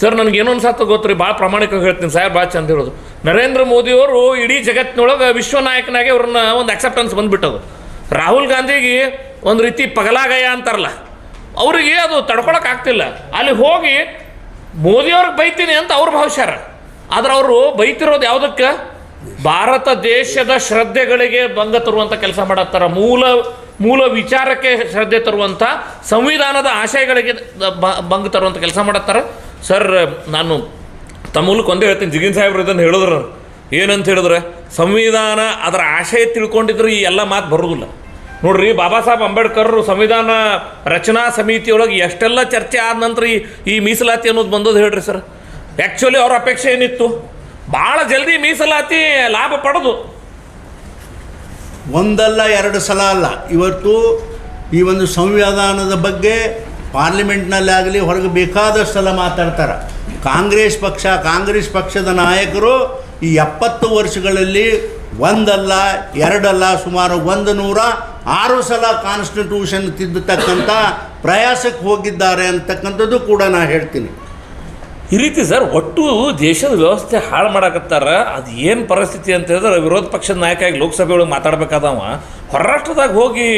ಸರ್, ನನಗೆ ಏನೋ ಅನ್ಸತ್ತ ಗೊತ್ತ್ರಿ ಭಾಳ ಪ್ರಾಮಾಣಿಕವಾಗಿ ಹೇಳ್ತೀನಿ. ಸಾಹೇಬ್ ಭಾಳ ಚಂದ ಹೇಳೋದು. ನರೇಂದ್ರ ಮೋದಿಯವರು ಇಡೀ ಜಗತ್ತಿನೊಳಗೆ ವಿಶ್ವ ನಾಯಕನಾಗಿ ಅವ್ರನ್ನ ಒಂದು ಅಕ್ಸೆಪ್ಟೆನ್ಸ್ ಬಂದುಬಿಟ್ಟದು ರಾಹುಲ್ ಗಾಂಧಿಗೆ ಒಂದು ರೀತಿ ಪಗಲಾಗಯ ಅಂತಾರಲ್ಲ, ಅವರಿಗೆ ಅದು ತಡ್ಕೊಳಕ್ಕೆ ಆಗ್ತಿಲ್ಲ. ಅಲ್ಲಿ ಹೋಗಿ ಮೋದಿಯವ್ರಿಗೆ ಬೈತೀನಿ ಅಂತ ಅವ್ರು ಭಾವಿಸ್ಯಾರ ಆದ್ರೆ ಅವರು ಬೈತಿರೋದು ಯಾವುದಕ್ಕೆ? ಭಾರತ ದೇಶದ ಶ್ರದ್ಧೆಗಳಿಗೆ ಭಂಗ ತರುವಂಥ ಕೆಲಸ ಮಾಡತ್ತಾರ. ಮೂಲ ಮೂಲ ವಿಚಾರಕ್ಕೆ ಶ್ರದ್ಧೆ ತರುವಂಥ ಸಂವಿಧಾನದ ಆಶಯಗಳಿಗೆ ಭಂಗ ತರುವಂಥ ಕೆಲಸ ಮಾಡತ್ತಾರ. ಸರ್, ನಾನು ತಮ್ಮ ಮೂಲಕ ಒಂದೇ ಹೇಳ್ತೀನಿ. ಜಿಗಿನ್ ಸಾಹೇಬ್ರು ಇದನ್ನು ಹೇಳಿದ್ರು. ಏನಂತ ಹೇಳಿದ್ರೆ, ಸಂವಿಧಾನ ಅದರ ಆಶಯ ತಿಳ್ಕೊಂಡಿದ್ರು ಈ ಎಲ್ಲ ಮಾತು ಬರೋದಿಲ್ಲ. ನೋಡ್ರಿ, ಬಾಬಾ ಸಾಹೇಬ್ ಅಂಬೇಡ್ಕರ್ ಸಂವಿಧಾನ ರಚನಾ ಸಮಿತಿಯೊಳಗೆ ಎಷ್ಟೆಲ್ಲ ಚರ್ಚೆ ಆದ ನಂತರ ಈ ಈ ಮೀಸಲಾತಿ ಅನ್ನೋದು ಬಂದದ್ದು ಹೇಳ್ರಿ ಸರ್. ಆ್ಯಕ್ಚುಲಿ ಅವ್ರ ಅಪೇಕ್ಷೆ ಏನಿತ್ತು? ಭಾಳ ಜಲ್ದಿ ಮೀಸಲಾತಿ ಲಾಭ ಪಡೆದು. ಒಂದಲ್ಲ ಎರಡು ಸಲ ಅಲ್ಲ. ಇವತ್ತು ಈ ಒಂದು ಸಂವಿಧಾನದ ಬಗ್ಗೆ ಪಾರ್ಲಿಮೆಂಟ್ನಲ್ಲಿ ಆಗಲಿ ಹೊರಗೆ ಬೇಕಾದಷ್ಟು ಸಲ ಮಾತಾಡ್ತಾರೆ. ಕಾಂಗ್ರೆಸ್ ಪಕ್ಷ, ಕಾಂಗ್ರೆಸ್ ಪಕ್ಷದ ನಾಯಕರು ಈ ಎಪ್ಪತ್ತು ವರ್ಷಗಳಲ್ಲಿ ಒಂದಲ್ಲ, ಎರಡಲ್ಲ, ಸುಮಾರು ಒಂದು ನೂರ ಆರು ಸಲ ಕಾನ್ಸ್ಟಿಟ್ಯೂಷನ್ ತಿದ್ದತಕ್ಕಂಥ ಪ್ರಯಾಸಕ್ಕೆ ಹೋಗಿದ್ದಾರೆ ಅಂತಕ್ಕಂಥದ್ದು ಕೂಡ ನಾನು ಹೇಳ್ತೀನಿ. ಈ ರೀತಿ ಸರ್, ಒಟ್ಟು ದೇಶದ ವ್ಯವಸ್ಥೆ ಹಾಳು ಮಾಡಕತ್ತಾರ, ಅದು ಏನು ಪರಿಸ್ಥಿತಿ ಅಂತ ಹೇಳಿದ್ರೆ ವಿರೋಧ ಪಕ್ಷದ ನಾಯಕ ಆಗಿ ಲೋಕಸಭೆ ಒಳಗೆ ಮಾತಾಡ್ಬೇಕಾದವ. ಹೊರರಾಷ್ಟ್ರದಾಗ ಹೋಗಿ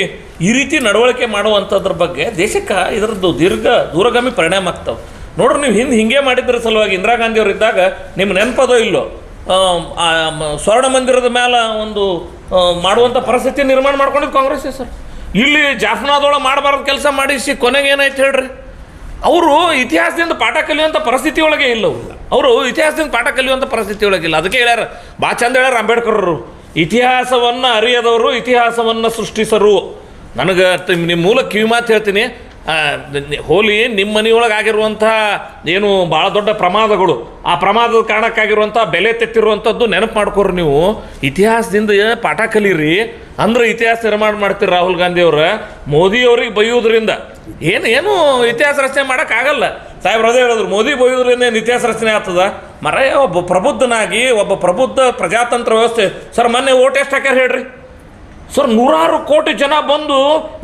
ಈ ರೀತಿ ನಡವಳಿಕೆ ಮಾಡುವಂಥದ್ರ ಬಗ್ಗೆ ದೇಶಕ್ಕೆ ಇದರದ್ದು ದೀರ್ಘ ದೂರಗಾಮಿ ಪರಿಣಾಮ ಆಗ್ತಾವೆ. ನೋಡ್ರಿ, ನೀವು ಹಿಂದೆ ಹಿಂಗೆ ಮಾಡಿದ್ರ ಸಲುವಾಗಿ ಇಂದಿರಾ ಗಾಂಧಿಯವರು ಇದ್ದಾಗ ನಿಮ್ಮ ನೆನಪದೋ ಇಲ್ಲೋ ಸ್ವರ್ಣ ಮಂದಿರದ ಮೇಲೆ ಒಂದು ಮಾಡುವಂಥ ಪರಿಸ್ಥಿತಿ ನಿರ್ಮಾಣ ಮಾಡ್ಕೊಂಡಿದ್ದು ಕಾಂಗ್ರೆಸ್ ಸರ್. ಇಲ್ಲಿ ಜಾಫ್ನಾದೊಳಗೆ ಮಾಡಬಾರ್ದು ಕೆಲಸ ಮಾಡಿಸಿ ಕೊನೆಗೆ ಏನಾಯ್ತು ಹೇಳ್ರಿ? ಅವರು ಇತಿಹಾಸದಿಂದ ಪಾಠ ಕಲಿಯುವಂಥ ಪರಿಸ್ಥಿತಿ ಒಳಗೆ ಇಲ್ಲ ಅವರು. ಇತಿಹಾಸದಿಂದ ಪಾಠ ಕಲಿಯುವಂಥ ಪರಿಸ್ಥಿತಿ ಒಳಗಿಲ್ಲ ಅದಕ್ಕೆ ಹೇಳ್ಯಾರ ಭಾಳ ಚಂದ ಹೇಳ್ಯಾರ ಅಂಬೇಡ್ಕರ್ ಅವರು ಇತಿಹಾಸವನ್ನು ಅರಿಯದವರು ಇತಿಹಾಸವನ್ನು ಸೃಷ್ಟಿಸರು. ನನಗೆ ನಿಮ್ಮ ಮೂಲ ಕಿವಿ ಮಾತು ಹೇಳ್ತೀನಿ. ಹೋಲಿ ನಿಮ್ಮ ಮನೆಯೊಳಗೆ ಆಗಿರುವಂಥ ಏನು ಭಾಳ ದೊಡ್ಡ ಪ್ರಮಾದಗಳು. ಆ ಪ್ರಮಾದದ ಕಾರಣಕ್ಕಾಗಿರುವಂಥ ಬೆಲೆ ತೆತ್ತಿರುವಂಥದ್ದು ನೆನಪು ಮಾಡ್ಕೋರಿ ನೀವು. ಇತಿಹಾಸದಿಂದ ಪಾಠ ಕಲೀರಿ. ಅಂದ್ರೆ ಇತಿಹಾಸ ನಿರ್ಮಾಣ ಮಾಡ್ತೀರಿ ರಾಹುಲ್ ಗಾಂಧಿ ಅವ್ರ ಮೋದಿ ಅವ್ರಿಗೆ ಬೈಯೋದ್ರಿಂದ ಏನು ಏನು ಇತಿಹಾಸ ರಚನೆ ಮಾಡೋಕ್ಕಾಗಲ್ಲ. ಸಾಹೇಬ್ರು ಅದೇ ಹೇಳಿದ್ರು, ಮೋದಿ ಬೈಯೋದ್ರಿಂದ ಏನು ಇತಿಹಾಸ ರಚನೆ ಆಗ್ತದ? ಮರ, ಒಬ್ಬ ಪ್ರಬುದ್ಧನಾಗಿ, ಒಬ್ಬ ಪ್ರಬುದ್ಧ ಪ್ರಜಾತಂತ್ರ ವ್ಯವಸ್ಥೆ. ಸರ್, ಮೊನ್ನೆ ಓಟ್ ಎಷ್ಟು ಹಾಕ್ಯಾರ ಹೇಳ್ರಿ? ಸರ್, ನೂರಾರು ಕೋಟಿ ಜನ ಬಂದು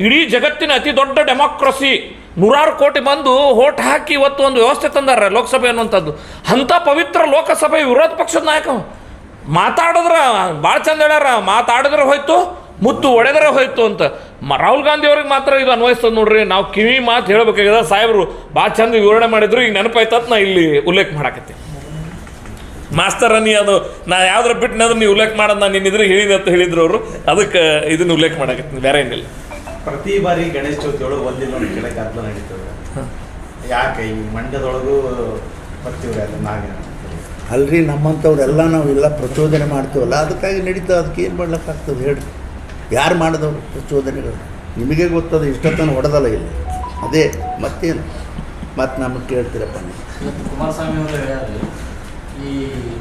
ಇಡೀ ಜಗತ್ತಿನ ಅತಿ ದೊಡ್ಡ ಡೆಮಾಕ್ರಸಿ ನೂರಾರು ಕೋಟಿ ಬಂದು ಓಟ್ ಹಾಕಿ ಇವತ್ತು ಒಂದು ವ್ಯವಸ್ಥೆ ತಂದಾರ ಲೋಕಸಭೆ ಅನ್ನುವಂಥದ್ದು. ಅಂಥ ಪವಿತ್ರ ಲೋಕಸಭೆ ವಿರೋಧ ಪಕ್ಷದ ನಾಯಕ ಮಾತಾಡಿದ್ರೆ ಭಾಳ ಚಂದ ಹೇಳ್ಯಾರ, ಮಾತಾಡಿದ್ರೆ ಹೋಯ್ತು, ಮುತ್ತು ಒಡೆದರೆ ಹೋಯ್ತು ಅಂತ. ರಾಹುಲ್ ಗಾಂಧಿ ಅವ್ರಿಗೆ ಮಾತ್ರ ಇದು ಅನ್ವಯಿಸ್ತದೆ ನೋಡ್ರಿ, ನಾವು ಕಿವಿ ಮಾತು ಹೇಳಬೇಕಾಗಿದೆ. ಸಾಹೇಬರು ಭಾಳ ಚಂದ ವಿವರಣೆ ಮಾಡಿದ್ರು, ಈಗ ನೆನಪಾಯ್ತತ್ ನಾ ಇಲ್ಲಿ ಉಲ್ಲೇಖ ಮಾಡಾಕತ್ತೀನಿ. ಮಾಸ್ತರ್ ನೀ ಅದು ನಾ ಯಾವ್ದ್ರ ಬಿಟ್ಟು ನೀವು ಉಲ್ಲೇಖ ಮಾಡೋದು ನಾನು ನಿನ್ನಿದ್ರೆ ಹೇಳಿದೆ ಅಂತ ಹೇಳಿದ್ರು ಅವರು. ಅದಕ್ಕೆ ಇದನ್ನ ಉಲ್ಲೇಖ ಮಾಡಕತ್ತೀನಿ ಬೇರೆ ಏನಿಲ್ಲ. ಪ್ರತಿ ಬಾರಿ ಗಣೇಶ ಚೌತಿ ಒಳಗೆ ಒಂದಿನ ಒಂದು ಕೇಳಕ್ಕೆ ನಡೀತದೆ. ಯಾಕೆ? ಈ ಮಂಡ್ಯದೊಳಗೂ ಬರ್ತೀವ್ರಿ ಅಲ್ಲ ನಾಗ ಅಲ್ರಿ ನಮ್ಮಂಥವ್ರೆಲ್ಲ ನಾವು ಎಲ್ಲ ಪ್ರಚೋದನೆ ಮಾಡ್ತೀವಲ್ಲ ಅದಕ್ಕಾಗಿ ನಡೀತದೆ ಅದಕ್ಕೆ ಏನು ಮಾಡ್ಲಿಕ್ಕಾಗ್ತದೆ ಹೇಳಿ ಯಾರು ಮಾಡಿದವರು ಪ್ರಚೋದನೆಗಳು? ನಿಮಗೆ ಗೊತ್ತದ ಇಷ್ಟೊತ್ತನ ಹೊಡೆದಲ್ಲ ಇಲ್ಲಿ. ಅದೇ ಮತ್ತೇನು? ಮತ್ತೆ ನಮಗೆ ಕೇಳ್ತೀರಪ್ಪ ನೀವು. ಕುಮಾರಸ್ವಾಮಿ ಅವರು ಈ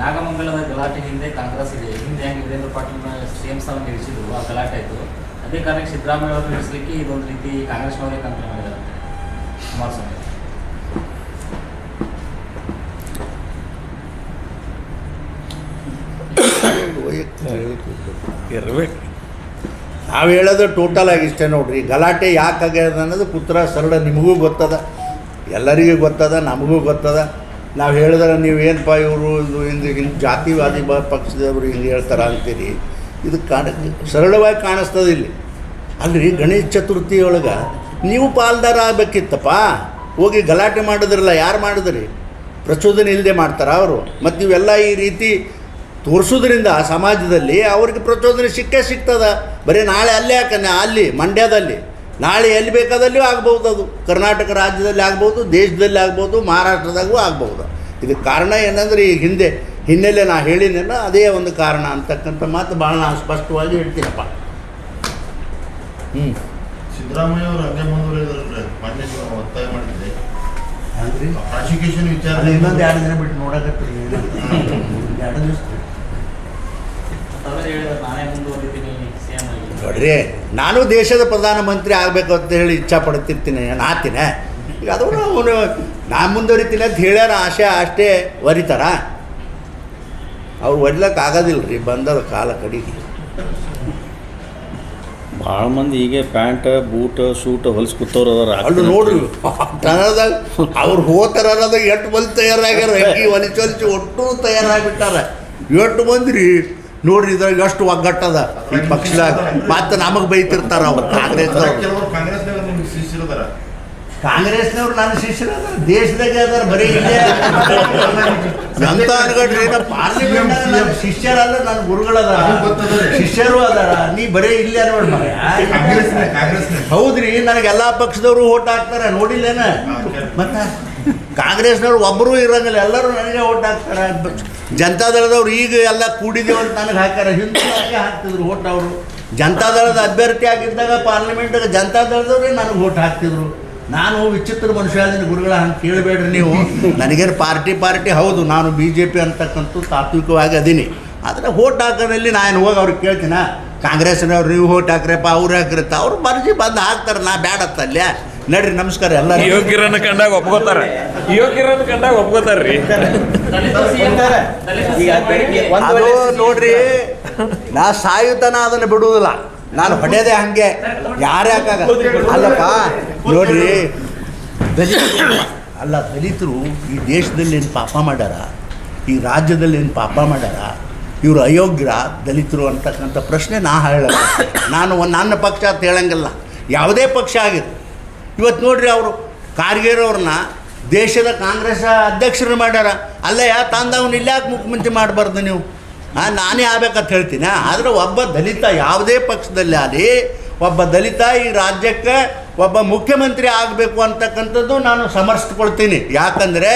ನಾಗಮಂಗಲದ ಗಲಾಟೆ ಹಿಂದೆ ಕಾಂಗ್ರೆಸ್ ಇದೆ. ಹಿಂದೆ ಹೆಂಗೆ ವೀರೇಂದ್ರ ಪಾಟೀಲ್ನ ಸಿಎಂ ಸ್ಥಾನ ನಿಲ್ಲಿಸಿದ್ರು ಆ ಗಲಾಟೆ ಆಯಿತು. ಅದೇ ಕಾರಣಕ್ಕೆ ಸಿದ್ದರಾಮಯ್ಯ ಅವರು ನಿಲ್ಲಿಸಲಿಕ್ಕೆ ಇದೊಂದು ರೀತಿ ಕಾಂಗ್ರೆಸ್ನವರೇ ಕಂಪನಿ ಮಾಡಿದಾರಂತೆ ಕುಮಾರಸ್ವಾಮಿ. ಇರಬೇಕು. ನಾವು ಹೇಳೋದು ಟೋಟಲ್ ಆಗಿ ಇಷ್ಟೇ ನೋಡ್ರಿ. ಗಲಾಟೆ ಯಾಕೆ ಆಗ್ಯದ ಅನ್ನೋದು ಪುತ್ರ ಸರಳ ನಿಮಗೂ ಗೊತ್ತದ. ಎಲ್ಲರಿಗೂ ಗೊತ್ತದ, ನಮಗೂ ಗೊತ್ತದ. ನಾವು ಹೇಳಿದ್ರೆ ನೀವು ಏನಪ್ಪ ಇವರು ಇದು ಹಿಂಗೆ ಹಿಂಗೆ ಜಾತಿವಾದಿ ಬ ಪಕ್ಷದವರು ಹಿಂಗೆ ಹೇಳ್ತಾರೆ ಅಂತೀರಿ? ಇದು ಕಾಣ ಸರಳವಾಗಿ ಕಾಣಿಸ್ತದೆ ಇಲ್ಲಿ. ಅಲ್ಲಿ ಗಣೇಶ ಚತುರ್ಥಿಯೊಳಗೆ ನೀವು ಪಾಲ್ದಾರ ಆಗಬೇಕಿತ್ತಪ್ಪ. ಹೋಗಿ ಗಲಾಟೆ ಮಾಡಿದ್ರಲ್ಲ, ಯಾರು ಮಾಡಿದ್ರಿ? ಪ್ರಚೋದನೆ ಇಲ್ಲದೆ ಮಾಡ್ತಾರ ಅವರು. ಮತ್ತು ಇವೆಲ್ಲ ಈ ರೀತಿ ತೋರಿಸೋದ್ರಿಂದ ಸಮಾಜದಲ್ಲಿ ಅವ್ರಿಗೆ ಪ್ರಚೋದನೆ ಸಿಕ್ಕೇ ಸಿಗ್ತದೆ. ಬರೀ ನಾಳೆ ಅಲ್ಲೇ ಯಾಕಂದ್ರೆ ಅಲ್ಲಿ, ಮಂಡ್ಯದಲ್ಲಿ. ನಾಳೆ ಎಲ್ಲಿ ಬೇಕಾದಲ್ಲಿಯೂ ಆಗ್ಬೋದು ಅದು. ಕರ್ನಾಟಕ ರಾಜ್ಯದಲ್ಲಿ ಆಗ್ಬೋದು ದೇಶದಲ್ಲಿ ಆಗ್ಬೋದು ಮಹಾರಾಷ್ಟ್ರದಾಗೂ ಆಗ್ಬೋದು ಇದಕ್ಕೆ ಕಾರಣ ಏನಂದ್ರೆ ಈ ಹಿಂದೆ ಹಿನ್ನೆಲೆ ನಾ ಹೇಳಿನಲ್ಲ ಅದೇ ಒಂದು ಕಾರಣ ಅಂತಕ್ಕಂಥ ಮಾತು ಭಾಳ ನಾನು ಸ್ಪಷ್ಟವಾಗಿ ಹೇಳ್ತೀನಪ್ಪ. ಹ್ಞೂ ಸಿದ್ದರಾಮಯ್ಯ ಅವರು ಹಂಗೆ ಮುಂದುವರೆದ್ರೆ ಒತ್ತಾಯ ಮಾಡಿದ್ದೆ ಪ್ರಾಸಿಕ್ಯೂಷನ್ ವಿಚಾರ ಇನ್ನೊಂದು ಎರಡು ದಿನ ಬಿಟ್ಟು ನೋಡಕತ್ತೀನಿ. ಎರಡು ದಿವಸ ನಾನೇ ಆಗಿ ನೋಡ್ರಿ ನಾನು ದೇಶದ ಪ್ರಧಾನಮಂತ್ರಿ ಆಗಬೇಕು ಅಂತ ಹೇಳಿ ಇಚ್ಛಾ ಪಡ್ತಿರ್ತೀನಿ ನಾನು ಆತೀನಿ ಈಗ ಅದು ಅವನು ನಾ ಮುಂದುವರಿತೀನಿ ಅಂತ ಹೇಳ್ಯಾರ ಆಶೆ ಅಷ್ಟೇ ಒರಿತಾರ. ಅವ್ರು ಒರಿಲಕ್ಕೆ ಆಗೋದಿಲ್ಲ ರೀ ಬಂದದ ಕಾಲ ಕಡಿ ಭಾಳ ಮಂದಿ ಹೀಗೆ ಪ್ಯಾಂಟ್ ಬೂಟ್ ಶೂಟ್ ಹೊಲ್ಸ್ ಕೂತವ್ರು ಅದಾರ. ಅಲ್ಲಿ ನೋಡ್ರಿ ಟನದಾಗ ಅವ್ರು ಹೋತಾರದ ಎಷ್ಟು ಮಂದಿ ತಯಾರಾಗ್ಯಾರ ಈ ಹೊಲಿಸಿ ಹೊಲಿಸಿ ಒಟ್ಟು ತಯಾರಾಗ್ಬಿಟ್ಟಾರ. ಎಷ್ಟು ಮಂದಿ ರೀ ನೋಡ್ರಿ ಇದ್ರಾಗ ಎಷ್ಟು ಒಗ್ಗಟ್ಟದ ಈ ಪಕ್ಷದಾಗ. ಮತ್ತೆ ನಮಗೆ ಬೈತಿರ್ತಾರ ಅವ್ರು ಕಾಂಗ್ರೆಸ್ ಕೆಲವರು ಕಾಂಗ್ರೆಸ್ನಾಗ ನಿಮ್ಗೆ ಶಿಷ್ಯರದಾರ ಕಾಂಗ್ರೆಸ್ನವ್ರು ನನ್ನ ಶಿಷ್ಯರ ದೇಶದಾಗ ಅದಾರ ಬರೀ ಇಲ್ಲೇ ಅಂತ ಅನ್ಗಡ್ರಿ ನಮ್ಮ ಪಾರ್ಲಿಮೆಂಟ್ ನನ್ನ ಶಿಷ್ಯರಲ್ಲ ನನ್ನ ಗುರುಗಳದ ಶಿಷ್ಯರು ಅದಾರ. ನೀ ಬರೀ ಇಲ್ಲೇ ನೋಡ್ ಹೌದ್ರಿ ನನಗೆ ನನಗೆಲ್ಲಾ ಪಕ್ಷದವರು ಓಟ್ ಹಾಕ್ತಾರೆ ನೋಡಿಲ್ಲೇನ? ಮತ್ತ? ಕಾಂಗ್ರೆಸ್ನವ್ರು ಒಬ್ಬರು ಇರೋದಿಲ್ಲ, ಎಲ್ಲರೂ ನನಗೆ ಓಟ್ ಹಾಕ್ತಾರೆ ಜನತಾದಳದವ್ರು ಈಗ ಎಲ್ಲ ಕೂಡಿದೇವು ಅಂತ ನನಗೆ ಹಾಕ್ಯಾರ. ಹಿಂದೆ ಹಾಕ್ತಿದ್ರು ಓಟ್ ಅವರು. ಜನತಾದಳದ ಅಭ್ಯರ್ಥಿ ಆಗಿದ್ದಾಗ ಪಾರ್ಲಿಮೆಂಟ್ಗೆ ಜನತಾದಳದವ್ರೇ ನನಗೆ ಓಟ್ ಹಾಕ್ತಿದ್ರು. ನಾನು ವಿಚಿತ್ರ ಮನುಷ್ಯ ಅದನ್ನು ಗುರುಗಳ, ಹಂಗೆ ಕೇಳಬೇಡ್ರಿ ನೀವು. ನನಗೇನು ಪಾರ್ಟಿ ಪಾರ್ಟಿ, ಹೌದು, ನಾನು ಬಿ ಜೆ ಪಿ ಅಂತಕ್ಕಂಥ ತಾತ್ವಿಕವಾಗಿ ಅದೀನಿ. ಆದರೆ ಓಟ್ ಹಾಕೋದ್ರಲ್ಲಿ ನಾನು ಹೋಗಿ ಅವ್ರಿಗೆ ಕೇಳ್ತೀನ? ಕಾಂಗ್ರೆಸ್ನವ್ರು ನೀವು ಓಟ್ ಹಾಕ್ರಪ್ಪ, ಅವ್ರು ಹಾಕ್ರಪ್ಪ, ಅವ್ರು ಮರ್ಜಿ ಬಂದು ಹಾಕ್ತಾರೆ, ನಾ ಬ್ಯಾಡತ್ತಲ್ಯ ನಡ್ರಿ ನಮಸ್ಕಾರ ಎಲ್ಲ ಯೋಗ್ಯರನ್ನ ಕಂಡಾಗ ಒಪ್ಕೋತಾರ. ಯೋಗ್ಯರನ್ನ ಕಂಡಾಗ ಒಪ್ಕೋತಾರ್ರಿ. ದಲಿತ ದಲಿತ ಅದು ನೋಡ್ರಿ ನಾ ಸಾಯುತನ ಅದನ್ನು ಬಿಡುವುದಿಲ್ಲ. ನಾನು ಹೊಡೆಯದೆ ಹಂಗೆ. ಯಾರೇ ಹಾಕಾಗ ಅಲ್ಲಪ್ಪ ನೋಡ್ರಿ ದಲಿತರು ಅಲ್ಲ ದಲಿತರು ಈ ದೇಶದಲ್ಲಿ ಏನು ಪಾಪ ಮಾಡ್ಯಾರ? ಈ ರಾಜ್ಯದಲ್ಲಿ ಏನು ಪಾಪ ಮಾಡ್ಯಾರ? ಇವರು ಅಯೋಗ್ಯರ ದಲಿತರು ಅಂತಕ್ಕಂಥ ಪ್ರಶ್ನೆ ನಾ ಹೇಳ ನಾನು ಒಂದು ನನ್ನ ಪಕ್ಷ ಅಂತ ಹೇಳಂಗಿಲ್ಲ. ಯಾವುದೇ ಪಕ್ಷ ಆಗಿತ್ತು ಇವತ್ತು ನೋಡ್ರಿ ಅವರು ಕಾರ್ಗೇರವ್ರನ್ನ ದೇಶದ ಕಾಂಗ್ರೆಸ್ ಅಧ್ಯಕ್ಷರು ಮಾಡ್ಯಾರ. ಅಲ್ಲ ಯಾ ತಂದವನು ಇಲ್ಲಾಕೆ ಮುಖ್ಯಮಂತ್ರಿ ಮಾಡಬಾರ್ದು ನೀವು? ಹಾಂ ನಾನೇ ಆಗ್ಬೇಕಂತ ಹೇಳ್ತೀನಿ. ಆದರೆ ಒಬ್ಬ ದಲಿತ ಯಾವುದೇ ಪಕ್ಷದಲ್ಲಿ ಆಗಲಿ ಒಬ್ಬ ದಲಿತ ಈ ರಾಜ್ಯಕ್ಕೆ ಒಬ್ಬ ಮುಖ್ಯಮಂತ್ರಿ ಆಗಬೇಕು ಅಂತಕ್ಕಂಥದ್ದು ನಾನು ಸಮರ್ಸ್ಕೊಳ್ತೀನಿ ಯಾಕಂದರೆ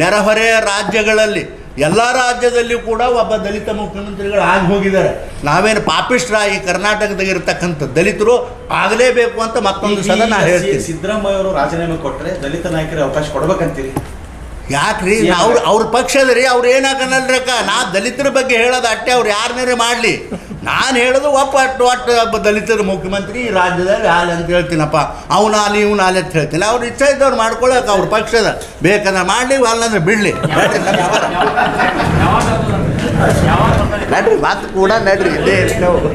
ನೆರೆಹೊರೆಯ ರಾಜ್ಯಗಳಲ್ಲಿ ಎಲ್ಲ ರಾಜ್ಯದಲ್ಲಿಯೂ ಕೂಡ ಒಬ್ಬ ದಲಿತ ಮುಖ್ಯಮಂತ್ರಿಗಳು ಆಗಿ ಹೋಗಿದ್ದಾರೆ. ನಾವೇನು ಪಾಪಿಸ್ಟ್ರ ಈ ಕರ್ನಾಟಕದಾಗ ಇರತಕ್ಕಂಥ ದಲಿತರು ಆಗಲೇಬೇಕು ಅಂತ ಮತ್ತೊಂದು ಸಲ ನಾ ಹೇಳ್ತೀನಿ. ಸಿದ್ದರಾಮಯ್ಯ ಅವರು ರಾಜೀನಾಮೆ ಕೊಟ್ಟರೆ ದಲಿತ ನಾಯಕರಿಗೆ ಅವಕಾಶ ಕೊಡ್ಬೇಕಂತೀರಿ? ಯಾಕ್ರಿ? ಅವ್ರ ಅವ್ರ ಪಕ್ಷದ ರೀ ಅವ್ರು ಏನಾಗನಲ್ರಕ್ಕ ನಾ ದಲಿತರ ಬಗ್ಗೆ ಹೇಳೋದು ಅಟ್ಟೆ ಅವ್ರು ಯಾರನ್ನೇ ಮಾಡಲಿ? ನಾನು ಹೇಳೋದು ಒಪ್ಪ ಅಟ್ಟು ಒಟ್ಟು ಒಬ್ಬ ದಲಿತರ ಮುಖ್ಯಮಂತ್ರಿ, ಈ ರಾಜ್ಯದಲ್ಲಿ ಹಾಲು ಅಂತ ಹೇಳ್ತೀನಪ್ಪ. ಅವ್ನು ಆಲಿ ಇವನು ಆಲಿ ಅಂತ ಹೇಳ್ತೀನಿ. ಅವ್ರು ಇಚ್ಛೆ ಇದ್ದವ್ರು ಮಾಡ್ಕೊಳ್ಳೋಕೆ ಅವ್ರ ಪಕ್ಷದ. ಬೇಕಂದ್ರೆ ಮಾಡಲಿ ಅಲ್ಲಂದ್ರೆ ಬಿಡಲಿ? ನಡ್ರಿ, ಮಾತು ಕೂಡ ನಡ್ರಿ. ಇದೇ ಇರ್ತೇವೆ.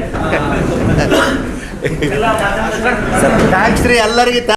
ಥ್ಯಾಂಕ್ಸ್ ರೀ ಎಲ್ಲರಿಗೆ.